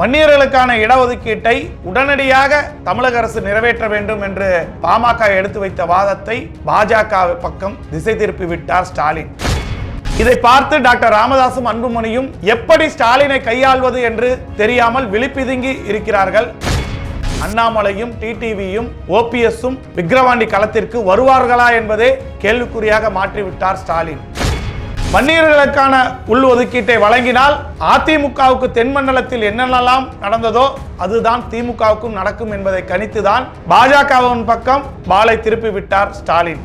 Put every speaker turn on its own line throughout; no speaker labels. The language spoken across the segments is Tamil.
வன்னியர்களுக்கான இடஒதுக்கீட்டை உடனடியாக தமிழக அரசு நிறைவேற்ற வேண்டும் என்று பாமக எடுத்து வைத்த வாதத்தை பாஜக பக்கம் திசை திருப்பி விட்டார் ஸ்டாலின். இதை பார்த்து டாக்டர் ராமதாசும் அன்புமணியும் எப்படி ஸ்டாலினை கையாள்வது என்று தெரியாமல் விழிப்பிதுங்கி இருக்கிறார்கள். அண்ணாமலையும் டிடிவியும் ஓபிஎஸ்ஸும் விக்கிரவாண்டி களத்திற்கு வருவார்களா என்பதே கேள்விக்குறியாக மாற்றிவிட்டார் ஸ்டாலின். வன்னியர்களுக்கான உள் ஒதுக்கீட்டை வழங்கினால் அதிமுகவுக்கு தென்மண்டலத்தில் என்னென்னலாம் நடந்ததோ அதுதான் திமுகவுக்கும் நடக்கும் என்பதை கணித்துதான் பாஜகவின் பக்கம் பாலை திருப்பி விட்டார் ஸ்டாலின்.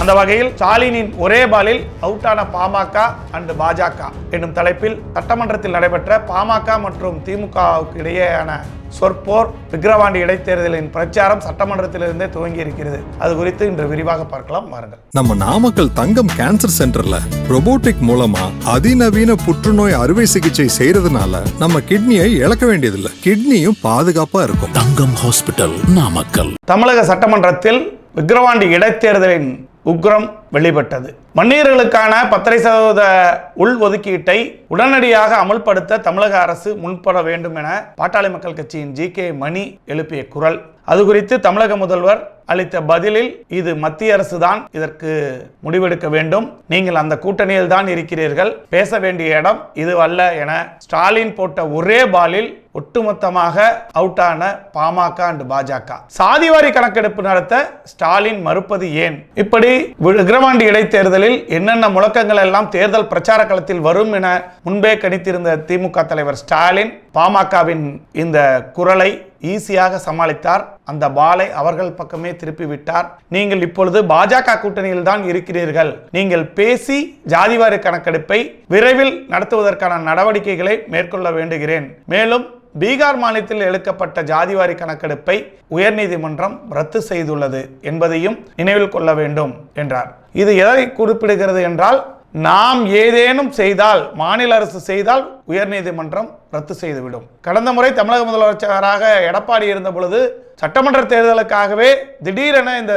அந்த வகையில் ஸ்டாலினின் ஒரே பாலில் அவுட்டான பாமக அண்ட் பாஜக என்னும் தலைப்பில் சட்டமன்றத்தில் நடைபெற்ற பாமக மற்றும் திமுகவுக்கு இடையேயான சொற்போர் விக்கிரவாண்டி இடைத்தேர்தலின் பிரச்சாரம் சட்டமன்றத்திலிருந்தே துவங்கி இருக்கிறது. அது குறித்து இன்று விரிவாக பார்க்கலாம். வாருங்கள்.
நம்ம நாமக்கல் தங்கம் கேன்சர் சென்டர்ல robotic மூலமா அதிநவீன புற்றுநோய் அறுவை சிகிச்சை செய்யறதுனால நம்ம கிட்னியை இழக்க வேண்டியதில்லை. கிட்னியும் பாதுகாப்பா இருக்கும்.
தங்கம் ஹாஸ்பிட்டல் நாமக்கல்.
தமிழக சட்டமன்றத்தில் விக்கிரவாண்டி இடைத்தேர்தலின் உக்ரம் வெளிப்பட்டது. மன்னியர்களுக்கான பத்தரை சதவீத உள் ஒதுக்கீட்டை உடனடியாக அமல்படுத்த தமிழக அரசு முன்பட வேண்டும் என பாட்டாளி மக்கள் கட்சியின் ஜி. கே. மணி எழுப்பிய குரல். அது குறித்து தமிழக முதல்வர் அளித்த பதிலில் இது மத்திய அரசு தான் இதற்கு முடிவெடுக்க வேண்டும். நீங்கள் அந்த கூட்டணியில் தான் இருக்கிறீர்கள். பேச வேண்டிய இடம் இது அல்ல என ஸ்டாலின் போட்ட ஒரே பாலில் ஒட்டுமொத்தமாக அவுட்டான பாமக அண்ட் பாஜக. சாதிவாரி கணக்கெடுப்பு நடத்த ஸ்டாலின் மறுப்பது ஏன்? இப்படி விக்கிரவாண்டி இடைத்தேர்தலில் என்னென்ன முழக்கங்கள் எல்லாம் தேர்தல் பிரச்சார களத்தில் வரும் என முன்பே கணித்திருந்த திமுக தலைவர் ஸ்டாலின் பாமகவின் இந்த குரலை ஈஸியாக சமாளித்தார். அந்த பாலை அவர்கள் பக்கமே திருப்பி விட்டார் நீங்கள் இப்பொழுது பாஜக கூட்டணியில் தான் இருக்கிறீர்கள். நீங்கள் பேசி ஜாதிவாரி கணக்கெடுப்பை விரைவில் நடத்துவதற்கான நடவடிக்கைகளை மேற்கொள்ள வேண்டுகிறேன். மேலும் பீகார் மாநிலத்தில் எடுக்கப்பட்ட ஜாதிவாரி கணக்கெடுப்பை உயர்நீதிமன்றம் ரத்து செய்துள்ளது என்பதையும் நினைவில் கொள்ள வேண்டும் என்றார். இது எதை குறிப்பிடுகிறது என்றால் நாம் ஏதேனும் செய்தால் மாநில அரசு செய்தால் உயர்நீதிமன்றம் ரத்து செய்துவிடும். கடந்த முறை தமிழக முதலமைச்சராக எடப்பாடி இருந்த பொழுது சட்டமன்ற தேர்தலுக்காகவே திடீரென இந்த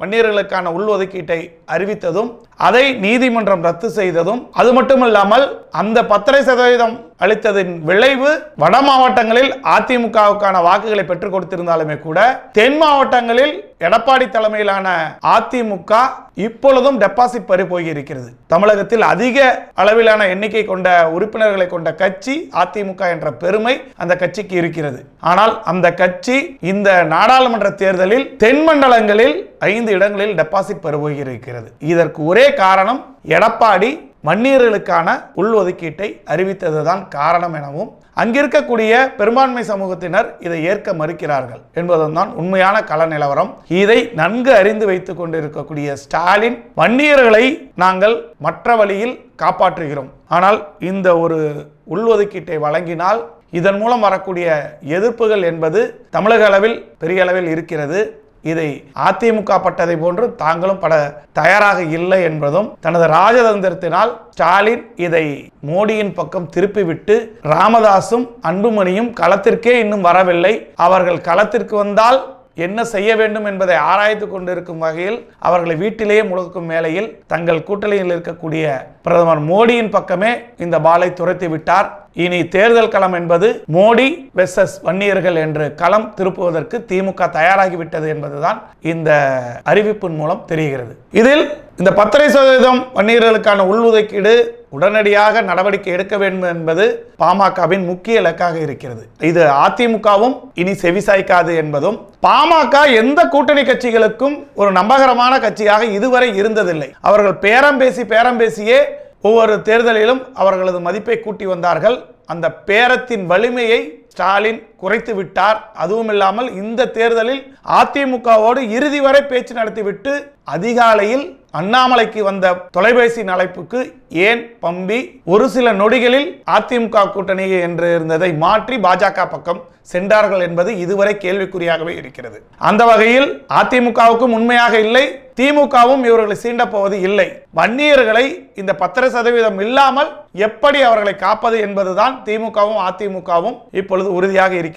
வன்னியர்களுக்கான உள்ஒதுக்கீட்டை அறிவித்ததும் அதை நீதிமன்றம் ரத்து செய்ததும் அது மட்டுமல்லாமல் அந்த பத்தரை சதவீதம் அளித்ததின் விளைவு வட மாவட்டங்களில் அதிமுகவுக்கான வாக்குகளை பெற்றுக் கொடுத்திருந்தாலுமே கூட தென் மாவட்டங்களில் எடப்பாடி தலைமையிலான அதிமுக இப்பொழுதும் டெபாசிட் பறி போயிருக்கிறது தமிழகத்தில் அதிக அளவிலான எண்ணிக்கை கொண்ட உறுப்பினர்களை கொண்ட கட்சி அதிமுக என்ற பெருமை அந்த கட்சிக்கு இருக்கிறது. ஆனால் அந்த கட்சி இந்த நாடாளுமன்ற தேர்தலில் தென் மண்டலங்களில் ஐந்து இடங்களில் டெபாசிட் பெறுபோகிறது இதற்கு ஒரே காரணம் எடப்பாடி வன்னியர்களுக்கான உள்ஒதுக்கீட்டை அறிவித்ததுதான் காரணம் எனவும் அங்கிருக்கக்கூடிய பெரும்பான்மை சமூகத்தினர் இதை ஏற்க மறுக்கிறார்கள் என்பதும் தான் உண்மையான கள நிலவரம். இதை நன்கு அறிந்து வைத்துக் கொண்டிருக்கக்கூடிய ஸ்டாலின் வன்னியர்களை நாங்கள் மற்ற வழியில் காப்பாற்றுகிறோம். ஆனால் இந்த ஒரு உள்ஒதுக்கீட்டை வழங்கினால் இதன் மூலம் வரக்கூடிய எதிர்ப்புகள் என்பது தமிழக அளவில் பெரிய அளவில் இருக்கிறது. இதை அதிமுக பட்டதை போன்று தாங்களும் பட தயாராக இல்லை என்பதும் தனது ராஜதந்திரத்தினால் ஸ்டாலின் இதை மோடியின் பக்கம் திருப்பிவிட்டு ராமதாசும் அன்புமணியும் களத்திற்கே இன்னும் வரவில்லை. அவர்கள் களத்திற்கு வந்தால் என்ன செய்ய வேண்டும் என்பதை ஆராய்ந்து கொண்டிருக்கும் வகையில் அவர்களை வீட்டிலேயே முழுக்கும் வேளையில் தங்கள் கூட்டணியில் இருக்கக்கூடிய பிரதமர் மோடியின் பக்கமே இந்த பாலை துரத்தி விட்டார். இனி தேர்தல் களம் என்பது மோடி வெர்சஸ் வன்னியர்கள் என்று களம் திருப்புவதற்கு திமுக தயாராகிவிட்டது என்பதுதான் இந்த அறிவிப்பின் மூலம் தெரிகிறது. இதில் இந்த பத்தரை சதவீதம் வன்னியர்களுக்கான உள்ஒதுக்கீடு உடனடியாக நடவடிக்கை எடுக்க வேண்டும் என்பது பாமகவின் முக்கிய இலக்காக இருக்கிறது. இது அதிமுகவும் இனி செவிசாய்க்காது என்பதும் பாமக எந்த கூட்டணி கட்சிகளுக்கும் ஒரு நம்பகரமான கட்சியாக இதுவரை இருந்ததில்லை. அவர்கள் பேரம் பேசி பேரம் பேசியே ஒவ்வொரு தேர்தலிலும் அவர்களது மதிப்பை கூட்டி வந்தார்கள். அந்த பேரத்தின் வலிமையை ஸ்டாலின் குறைத்து விட்டார். அதுவும் இல்லாமல் இந்த தேர்தலில் அதிமுகவோடு இறுதி வரை பேச்சு நடத்திவிட்டு அதிகாலையில் அண்ணாமலைக்கு வந்த தொலைபேசி அழைப்புக்கு ஏன் பம்பி? ஒரு சில நொடிகளில் அதிமுக கூட்டணி என்று இருந்ததை மாற்றி பாஜக பக்கம் சென்றார்கள் என்பது இதுவரை கேள்விக்குறியாகவே இருக்கிறது. அந்த வகையில் அதிமுகவுக்கும் உண்மையாக இல்லை திமுகவும் இவர்களை சீண்ட போவது இல்லை. வன்னியர்களை இந்த பத்தரை சதவீதம் இல்லாமல் எப்படி அவர்களை காப்பது என்பதுதான் திமுகவும் அதிமுகவும் இப்பொழுது உறுதியாக இருக்கிறது.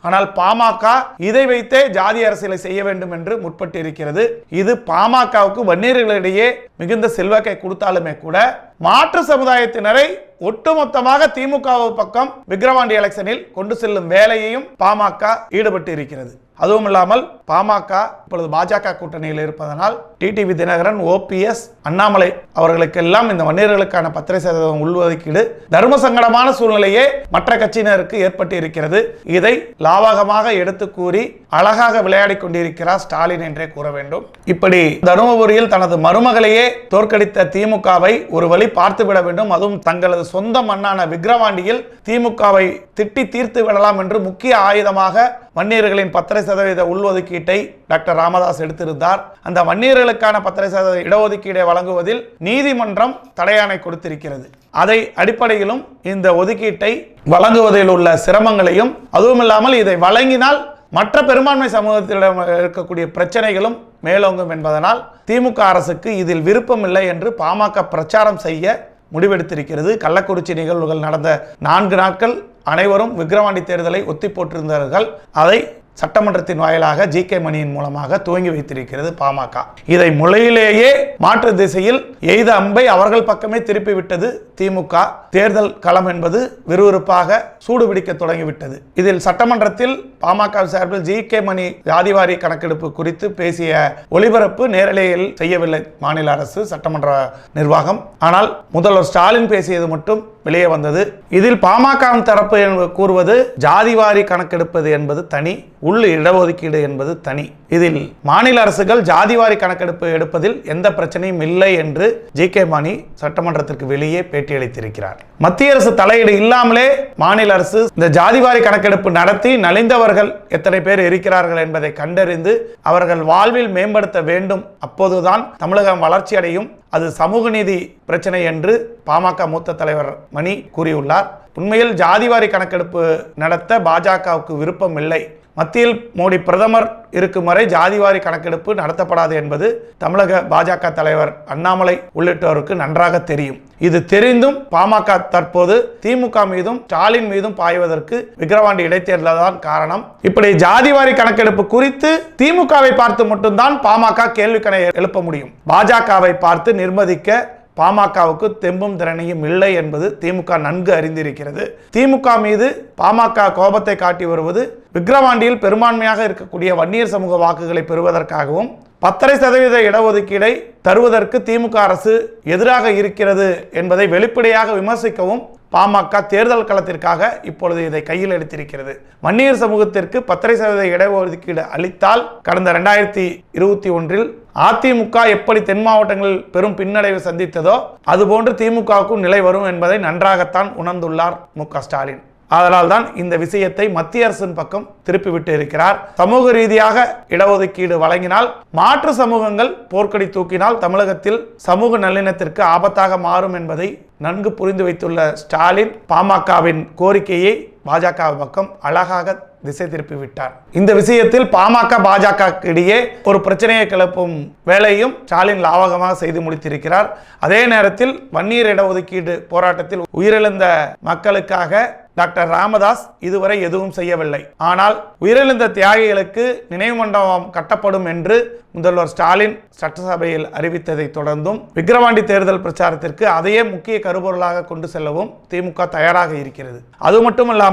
ஆனால் பாமக இதை வைத்தே ஜாதி அரசியலை செய்ய வேண்டும் என்று முற்பட்டு இருக்கிறது இது பாமகவுக்கு வன்னியர்களிடையே மிகுந்த செல்வாக்கை கொடுத்தாலுமே கூட மாற்று சமுதாயத்தினரை ஒட்டுமொத்தமாக திமுக பக்கம் விக்ரவாண்டி எலெக்ஷனில் கொண்டு செல்லும் வேலையையும் பாமக ஈடுபட்டு இருக்கிறது அதுவும் இல்லாமல் பாமக இப்பொழுது பாஜக கூட்டணியில் இருப்பதனால் டிடிவி தினகரன் ஓபிஎஸ் அண்ணாமலை அவர்களுக்கெல்லாம் இந்த வன்னியர்களுக்கான பத்திரை சதவீதம் உள்ஒதுக்கீடு தர்ம சங்கடமான சூழ்நிலையே மற்ற கட்சியினருக்கு ஏற்பட்டு இருக்கிறது இதை லாவகமாக எடுத்து கூறி அழகாக விளையாடி கொண்டிருக்கிறார் ஸ்டாலின் என்றே கூற வேண்டும். இப்படி தருமபுரியில் தனது மருமகளையே தோற்கடித்த திமுகவை ஒரு வழி பார்த்துவிட வேண்டும். அதுவும் தங்களது சொந்த மண்ணான விக்ரவாண்டியில் திமுகவை திட்டி தீர்த்து விடலாம் என்று முக்கிய ஆயுதமாக வன்னியர்களின் பத்திரை சதவீத உள்ஒதுக்கீட்டை டாக்டர் ராமதாஸ் எடுத்திருந்தார். அந்த வன்னியர்களுக்கான பத்தரை சதவீத இடஒதுக்கீடை வழங்குவதில் நீதிமன்றம் தடையாணை கொடுத்திருக்கிறது. அதை அடிப்படையிலும் இந்த ஒதுக்கீட்டை வழங்குவதில் உள்ள சிரமங்களையும் அதுவும் இல்லாமல் இதை வழங்கினால் மற்ற பெரும்பான்மை சமூகத்திடம் இருக்கக்கூடிய பிரச்சனைகளும் மேலோங்கும் என்பதனால் திமுக அரசுக்கு இதில் விருப்பமில்லை என்று பாமக பிரச்சாரம் செய்ய முடிவெடுத்திருக்கிறது. கள்ளக்குறிச்சி நிகழ்வுகள் நடந்த நான்கு நாட்கள் அனைவரும் விக்கிரவாண்டி தேர்தலை ஒத்தி போட்டிருந்தார்கள். அதை சட்டமன்றத்தின் வாயிலாக ஜி கே மணியின் மூலமாக துவங்கி வைத்திருக்கிறது பாமக. இதை முளையிலேயே மாற்று திசையில் எய்த அம்பை அவர்கள் பக்கமே திருப்பிவிட்டது திமுக. தேர்தல் களம் என்பது விறுவிறுப்பாக சூடுபிடிக்க தொடங்கிவிட்டது. இதில் சட்டமன்றத்தில் பாமக சார்பில் ஜி கே மணி ஜாதிவாரி கணக்கெடுப்பு குறித்து பேசிய ஒளிபரப்பு நேரலையில் செய்யவில்லை மாநில அரசு சட்டமன்ற நிர்வாகம். ஆனால் முதல்வர் ஸ்டாலின் பேசியது மட்டும் வெளியே வந்தது. இதில் பாமக தரப்பு என்ப- கூறுவது ஜாதிவாரி கணக்கெடுப்பது என்பது தனி உள் இடஒதுக்கீடு என்பது தனி. இதில் மாநில அரசுகள் ஜாதிவாரி கணக்கெடுப்பு எடுப்பதில் எந்த பிரச்சனையும் இல்லை என்று ஜி கே மாணி சட்டமன்றத்திற்கு வெளியே பேட்டியளித்திருக்கிறார் மத்திய அரசு தலையீடு இல்லாமலே மாநில அரசு இந்த ஜாதிவாரி கணக்கெடுப்பு நடத்தி நலிந்தவர்கள் எத்தனை பேர் இருக்கிறார்கள் என்பதை கண்டறிந்து அவர்கள் வாழ்வில் மேம்படுத்த வேண்டும். அப்போதுதான் தமிழகம் வளர்ச்சி அடையும் அது சமூக நீதி பிரச்சனை என்று பாமக மூத்த தலைவர் மணி கூறியுள்ளார். உண்மையில் ஜாதிவாரி கணக்கெடுப்பு நடத்த பாஜகவுக்கு விருப்பம் இல்லை. மத்தியில் மோடி பிரதமர் இருக்கும் வரை ஜாதிவாரி கணக்கெடுப்பு நடத்தப்படாது என்பது தமிழக பாஜக தலைவர் அண்ணாமலை உள்ளிட்டோருக்கு நன்றாக தெரியும். இது தெரிந்தும் பாமக தற்போது திமுக மீதும் ஸ்டாலின் மீதும் பாய்வதற்கு விக்கிரவாண்டி இடைத்தேர்தல் தான் காரணம். இப்படி ஜாதிவாரி கணக்கெடுப்பு குறித்து திமுகவை பார்த்து மட்டும்தான் பாமக கேள்விக்கணை எழுப்ப முடியும். பாஜகவை பார்த்து நிர்மதிக்க பாமகவுக்கு தெம்பும் திறனையும் இல்லை என்பது திமுக நன்கு அறிந்திருக்கிறது. திமுக மீது பாமக கோபத்தை காட்டி வருவது விக்கிரவாண்டியில் பெரும்பான்மையாக இருக்கக்கூடிய வன்னியர் சமூக வாக்குகளை பெறுவதற்காகவும் பத்தரை சதவீத இடஒதுக்கீடை தருவதற்கு திமுக அரசு எதிராக இருக்கிறது என்பதை வெளிப்படையாக விமர்சிக்கவும் பாமக தேர்தல் களத்திற்காக இப்பொழுது இதை கையில் எடுத்திருக்கிறது. வன்னியர் சமூகத்திற்கு பத்தரை சதவீத இடஒதுக்கீடு அளித்தால் கடந்த ரெண்டாயிரத்தி இருபத்தி ஒன்றில் அதிமுக எப்படி தென் மாவட்டங்களில் பெரும் பின்னடைவு சந்தித்ததோ அதுபோன்று திமுகவுக்கும் நிலை வரும் என்பதை நன்றாகத்தான் உணர்ந்துள்ளார் மு ஸ்டாலின். அதனால் தான் இந்த விஷயத்தை மத்திய அரசின் பக்கம் திருப்பிவிட்டு இருக்கிறார். சமூக ரீதியாக இடஒதுக்கீடு வழங்கினால் மாற்று சமூகங்கள் போர்க்கடி தூக்கினால் தமிழகத்தில் சமூக நல்லிணத்திற்கு ஆபத்தாக மாறும் என்பதை நன்கு புரிந்து வைத்துள்ள ஸ்டாலின் பாமகவின் கோரிக்கையை பாஜக பக்கம் அழகாக திசை திருப்பி விட்டார் இந்த விஷயத்தில் பாமக பாஜக இடையே ஒரு பிரச்சனையை கிளப்பும் வேலையும் ஸ்டாலின் லாவகமாக செய்து முடித்திருக்கிறார். அதே நேரத்தில் வன்னியர் இடஒதுக்கீடு போராட்டத்தில் உயிரிழந்த மக்களுக்காக டாக்டர் ராமதாஸ் இதுவரை எதுவும் செய்யவில்லை. ஆனால் உயிரிழந்த தியாகிகளுக்கு நினைவு மண்டபம் கட்டப்படும் என்று முதல்வர் ஸ்டாலின் சட்டசபையில் அறிவித்ததை தொடர்ந்தும் விக்கிரவாண்டி தேர்தல் பிரச்சாரத்திற்கு அதையே முக்கிய கருபொருளாக கொண்டு செல்லவும் திமுக தயாராக இருக்கிறது. அது மட்டுமல்லாமல்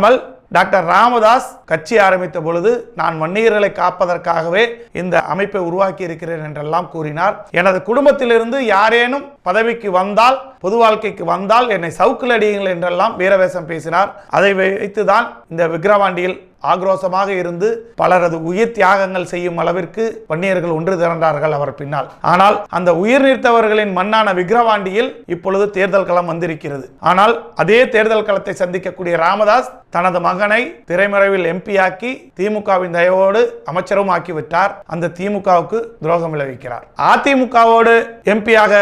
டாக்டர் ராமதாஸ் கட்சி ஆரம்பித்த பொழுது நான் வன்னியர்களை காப்பதற்காகவே இந்த அமைப்பை உருவாக்கி இருக்கிறேன் என்றெல்லாம் கூறினார். எனது குடும்பத்திலிருந்து யாரேனும் பதவிக்கு வந்தால் பொது வாழ்க்கைக்கு வந்தால் என்னை சவுக்கில் அடியுங்கள் என்றெல்லாம் வீரவேசம் பேசினார். அதை வைத்துதான் இந்த விக்கிரவாண்டியில் ஆக்ரோஷமாக இருந்து பலரது உயிர் தியாகங்கள் செய்யும் அளவிற்கு வன்னியர்கள் ஒன்று திரண்டார்கள் அவர் பின்னால். ஆனால் அந்த உயிர் நீர்த்தவர்களின் மண்ணான விக்கிரவாண்டியில் இப்பொழுது தேர்தல் களம் வந்திருக்கிறது. ஆனால் அதே தேர்தல் களத்தை சந்திக்கக்கூடிய ராமதாஸ் தனது மகனை திரைமறைவில் எம்பியாக்கி திமுகவின் தயவோடு அமைச்சரும் ஆக்கிவிட்டார். அந்த திமுகவுக்கு துரோகம் விளைவிக்கிறார். அதிமுகவோடு எம்பியாக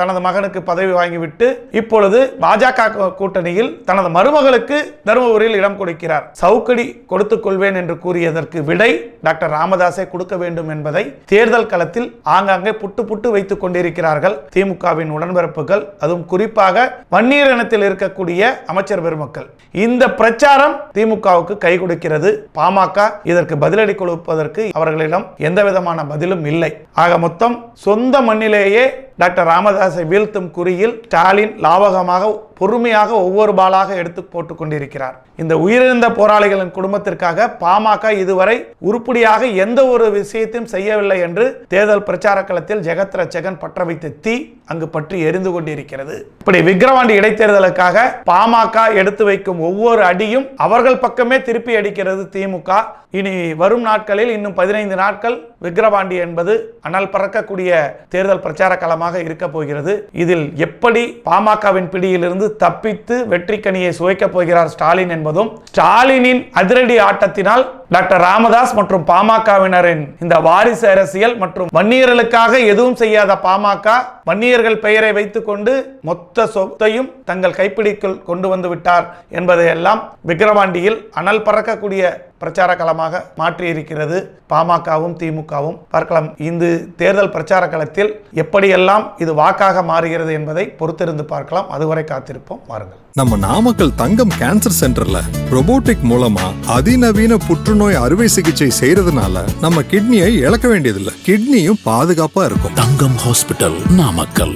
தனது மகனுக்கு பதவி வாங்கிவிட்டு இப்பொழுது பாஜக கூட்டணியில் தனது மருமகளுக்கு தருமபுரியில் இடம் கொடுக்கிறார். சவுக்கடி கொடுத்துக் கொள்வேன் என்று கூறியதற்கு விடை டாக்டர் ராமதாஸை கொடுக்க வேண்டும் என்பதை தேர்தல் களத்தில் ஆங்காங்கே புட்டு புட்டு வைத்துக் கொண்டிருக்கிறார்கள் திமுகவின் உடன்பிறப்புகள். அதுவும் குறிப்பாக வன்னீரனத்தில் இருக்கக்கூடிய அமைச்சர் பெருமக்கள். இந்த பிரச்சாரம் திமுகவுக்கு கை கொடுக்கிறது. பாமக இதற்கு பதிலடி கொடுப்பதற்கு அவர்களிடம் எந்த விதமான பதிலும் இல்லை. ஆக மொத்தம் சொந்த மண்ணிலேயே டாக்டர் ராமதாஸ் வீழ்த்தும் குறியில் ஸ்டாலின் லாபகமாக பொறுமையாக ஒவ்வொரு பாலாக எடுத்து போட்டுக் கொண்டிருக்கிறார். இந்த உயிரிழந்த போராளிகளின் குடும்பத்திற்காக பாமக இதுவரை உருப்படியாக எந்த ஒரு விஷயத்தையும் செய்யவில்லை என்று தேர்தல் பிரச்சார களத்தில் ஜெகத் ரச்சகன் பற்ற வைத்த தீ அங்கு பற்றி எரிந்து கொண்டிருக்கிறது. இப்படி விக்கிரவாண்டி இடைத்தேர்தலுக்காக பாமக எடுத்து வைக்கும் ஒவ்வொரு அடியும் அவர்கள் பக்கமே திருப்பி அடிக்கிறது திமுக. இனி வரும் நாட்களில் இன்னும் பதினைந்து நாட்கள் விக்கிரவாண்டி என்பது அனல் பறக்கக்கூடிய தேர்தல் பிரச்சார களமாக இருக்க போகிறது. இதில் எப்படி பாமகவின் பிடியிலிருந்து தப்பித்து வெற்றி கனியை சுவைக்கப் போகிறார் ஸ்டாலின் என்பதும் ஸ்டாலினின் அதிரடி ஆட்டத்தினால் டாக்டர் ராமதாஸ் மற்றும் பாமகவினரின் இந்த வாரிசு அரசியல் மற்றும் வன்னியர்களுக்காக எதுவும் செய்யாத பாமக வன்னியர்கள் பெயரை வைத்துக்கொண்டு மொத்த சொத்தையும் தங்கள் கைப்பிடிக்குள் கொண்டு வந்து விட்டார் என்பதையெல்லாம் விக்கிரவாண்டியில் அனல் பறக்கக்கூடிய பிரச்சார களமாக மாற்றியிருக்கிறது. பாமகவும் திமுகவும் பார்க்கலாம். இந்த தேர்தல் பிரச்சார களத்தில் எப்படியெல்லாம் இது வாக்காக மாறுகிறது என்பதை பொறுத்திருந்து பார்க்கலாம். அதுவரை காத்திருப்போம். வாருங்கள்.
நம்ம நாமக்கல் தங்கம் கேன்சர் சென்டர்ல ரொபோட்டிக் மூலமா அதிநவீன புற்றுநோய் அறுவை சிகிச்சை செய்யறதுனால நம்ம கிட்னியை இழக்க வேண்டியதில்லை. கிட்னியும் பாதுகாப்பா இருக்கும்.
தங்கம் ஹாஸ்பிட்டல் நாமக்கல்.